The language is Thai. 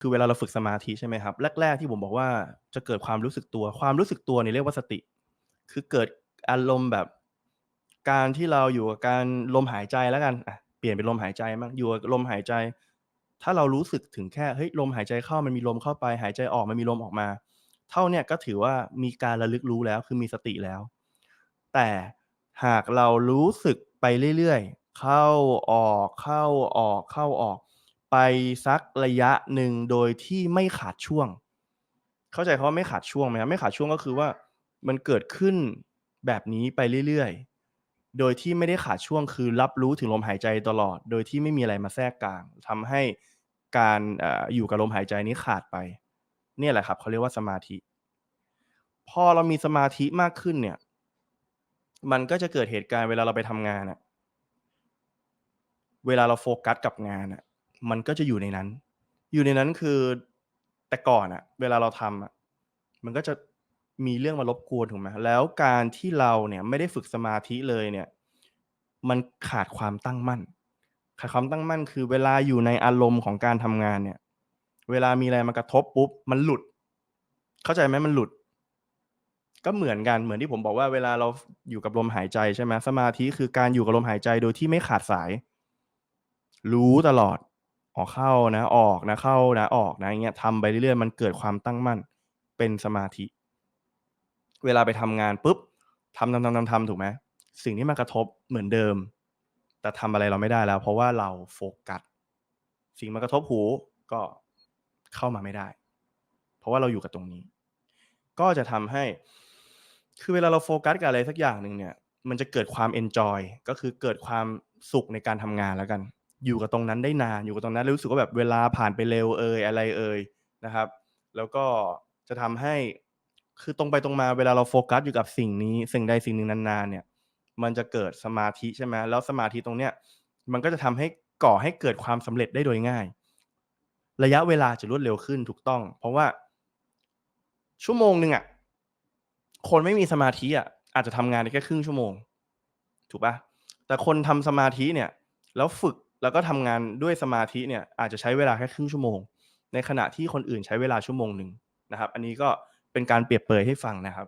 คือเวลาเราฝึกสมาธิใช่ไหมครับ แรก ๆ ที่ผมบอกว่าจะเกิดความรู้สึกตัว ความรู้สึกตัวเนี่ยเรียกว่าสติ คือเกิดอารมณ์แบบการที่เราอยู่กับการลมหายใจแล้วกันอะเปลี่ยนเป็นลมหายใจบ้งอยู่กับลมหายใจ ถ้าเรารู้สึกถึงแค่เฮ้ยลมหายใจเข้ามันมีลมเข้าไป หายใจออกมันมีลมออกมา เท่าเนี้ยก็ถือว่ามีการระลึกรู้แล้วคือมีสติแล้ว แต่หากเรารู้สึกไปเรื่อยๆเข้าออกเข้าออกเข้าออก ไปสักระยะหนึ่งโดยที่ไม่ขาดช่วง เข้าใจคำว่าไม่ขาดช่วงไหมครับ?ไม่ขาดช่วงก็คือว่ามันเกิดขึ้นแบบนี้ไปเรื่อยๆ โดยที่ไม่ได้ขาดช่วงคือรับรู้ถึงลมหายใจตลอด โดยที่ไม่มีอะไรมาแทรกกลางทำให้การอยู่กับลมหายใจนี้ขาดไป เนี่ยแหละครับเขาเรียกว่าสมาธิ พอเรามีสมาธิมากขึ้นเนี่ย มันก็จะเกิดเหตุการณ์เวลาเราไปทำงานอะเวลาเราโฟกัสกับงานอะ มันก็จะอยู่ในนั้น อยู่ในนั้นคือแต่ก่อนอะเวลาเราทำอะมันก็จะมีเรื่องมารบกวนถูกไหม?แล้วการที่เราเนี่ยไม่ได้ฝึกสมาธิเลยเนี่ย มันขาดความตั้งมั่น ขาดความตั้งมั่นคือเวลาอยู่ในอารมณ์ของการทำงานเนี่ย เวลามีอะไรมากระทบปุ๊บมันหลุด เข้าใจไหม?มันหลุด ก็เหมือนกันเหมือนที่ผมบอกว่าเวลาเราอยู่กับลมหายใจใช่ไหม?สมาธิคือการอยู่กับลมหายใจโดยที่ไม่ขาดสาย รู้ตลอด อ๋อเข้านะ ออกนะ เข้านะออกนะอย่างเงี้ยทำไปเรื่อยๆมันเกิดความตั้งมั่นเป็นสมาธิ เวลาไปทำงานปุ๊บทำๆๆๆๆถูกไหม?สิ่งที่มากระทบเหมือนเดิม แต่ทำอะไรเราไม่ได้แล้ว เพราะว่าเราโฟกัสสิ่งมากระทบหูก็เข้ามาไม่ได้ เพราะว่าเราอยู่กับตรงนี้ ก็จะทำให้ คือเวลาเราโฟกัสกับอะไรสักอย่างหนึ่งเนี่ย มันจะเกิดความเอนจอยก็คือเกิดความสุขในการทำงานแล้วกัน อยู่กับตรงนั้นได้นานอยู่กับตรงนั้นแล้วรู้สึกว่าแบบเวลาผ่านไปเร็วเอ่ยอะไรเอ่ยนะครับ แล้วก็จะทำให้คือตรงไปตรงมาเวลาเราโฟกัสอยู่กับสิ่งนี้ สิ่งใดสิ่งหนึ่งนานๆเนี่ย มันจะเกิดสมาธิใช่ไหม?แล้วสมาธิตรงเนี้ยมันก็จะทำให้ก่อให้เกิดความสำเร็จได้โดยง่าย ระยะเวลาจะรวดเร็วขึ้นถูกต้อง เพราะว่า ชั่วโมงหนึ่งอะคนไม่มีสมาธิอะอาจจะทำงานได้แค่ครึ่งชั่วโมง ถูกปล่า?แต่คนทำสมาธิเนี่ย แล้วฝึก แล้วก็ทำงานด้วยสมาธิเนี่ยอาจจะใช้เวลาแค่ครึ่งชั่วโมง ในขณะที่คนอื่นใช้เวลาชั่วโมงหนึ่งนะครับ อันนี้ก็เป็นการเปรียบเปรยให้ฟังนะครับ